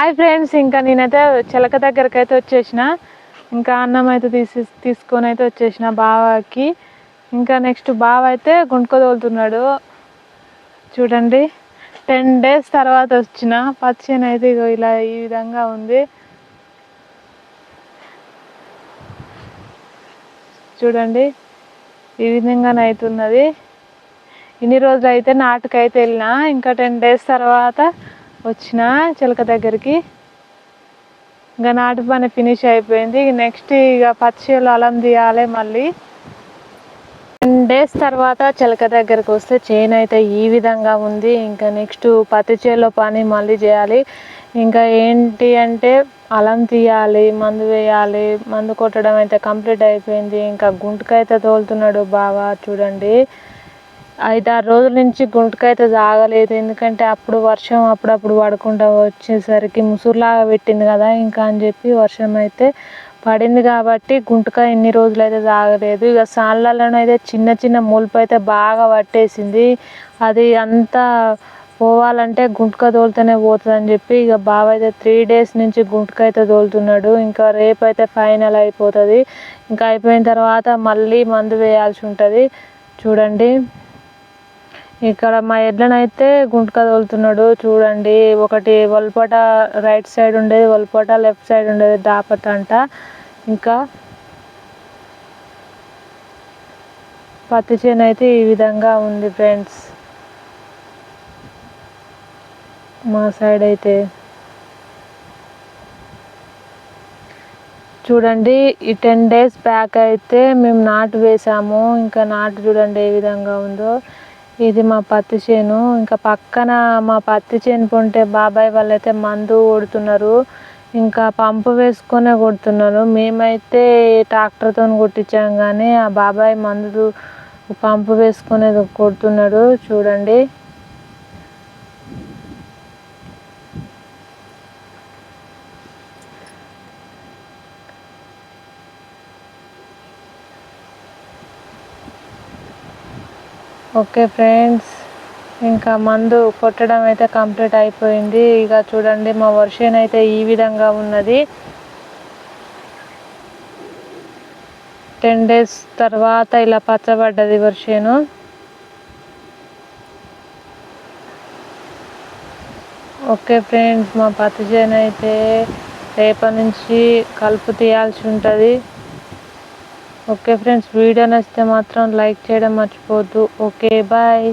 Hi friends ఇంకా నేనైతే చిలక దగ్గరికి అయితే వచ్చేసిన. ఇంకా అన్నం అయితే తీసి తీసుకొని అయితే వచ్చేసిన బావకి. ఇంకా నెక్స్ట్ బావ అయితే గుంటుక తోలుతున్నాడు. చూడండి టెన్ డేస్ తర్వాత వచ్చిన. పచ్చని అయితే ఇగో ఇలా ఈ విధంగా ఉంది. చూడండి ఈ విధంగానే అవుతున్నది ఇన్ని రోజులు అయితే నాటుకైతే వెళ్ళిన. ఇంకా టెన్ డేస్ తర్వాత వచ్చిన చిలక దగ్గరికి. ఇంకా నాటు పని ఫినిష్ అయిపోయింది. నెక్స్ట్ ఇక పచ్చిలు అలం తీయాలి మళ్ళీ. టెన్ డేస్ తర్వాత చిలక దగ్గరకు వస్తే చేను అయితే ఈ విధంగా ఉంది. ఇంకా నెక్స్ట్ పత్తి చేలో పని మళ్ళీ చేయాలి. ఇంకా ఏంటి అంటే అలం తీయాలి మందు వేయాలి. మందు కొట్టడం అయితే కంప్లీట్ అయిపోయింది. ఇంకా గుంటుకైతే తోలుతున్నాడు బాగా చూడండి. ఐదారు రోజుల నుంచి గుంటకైతే తాగలేదు ఎందుకంటే అప్పుడు వర్షం అప్పుడప్పుడు పడకుండా వచ్చేసరికి ముసురులాగా పెట్టింది కదా ఇంకా అని చెప్పి వర్షం అయితే పడింది కాబట్టి గుంటక ఎన్ని రోజులు అయితే తాగలేదు ఇక సాన్లలో అయితే చిన్న చిన్న మొలుపు అయితే బాగా పట్టేసింది. అది అంతా పోవాలంటే గుంటక తోలుతూనే పోతుంది అని చెప్పి ఇక బావ అయితే త్రీ డేస్ నుంచి గుంటక అయితే తోలుతున్నాడు. ఇంకా రేపు అయితే ఫైనల్ అయిపోతుంది. ఇంకా అయిపోయిన తర్వాత మళ్ళీ మందు వేయాల్సి ఉంటుంది. చూడండి. ఇక్కడ మా ఎడ్లనైతే గుంటక తోలుతున్నాడు చూడండి. ఒకటి వల్పట రైట్ సైడ్ ఉండేది వల్పట లెఫ్ట్ సైడ్ ఉండేది దాపట అంట. ఇంకా పత్తి చేను అయితే ఈ విధంగా ఉంది ఫ్రెండ్స్. మా సైడ్ అయితే చూడండి ఈ టెన్ డేస్ బ్యాక్ అయితే మేము నాటు వేసాము. ఇంకా నాటు చూడండి ఏ విధంగా ఉందో. ఇది మా పత్తి చేను. ఇంకా పక్కన మా పత్తి చేను పొంటే బాబాయ్ వాళ్ళైతే మందు కొడుతున్నారు. ఇంకా పంపు వేసుకొనే కొడుతున్నారు. మేమైతే ట్రాక్టర్తో కొట్టించాం కానీ ఆ బాబాయ్ మందు పంపు వేసుకునేది కొడుతున్నాడు. చూడండి. ఓకే ఫ్రెండ్స్ ఇంకా మందు కొట్టడం అయితే కంప్లీట్ అయిపోయింది. ఇక చూడండి మా వర్షన్ అయితే ఈ విధంగా ఉన్నది. టెన్ డేస్ తర్వాత ఇలా పచ్చబడ్డది వర్షను. ఓకే ఫ్రెండ్స్ మా పత్తి చేను అయితే రేపటి నుంచి కలుపు తీయాల్సి ఉంటుంది. ఓకే ఫ్రెండ్స్ వీడియో నచ్చితే మాత్రం లైక్ చేయడం మర్చిపోవద్దు. Okay bye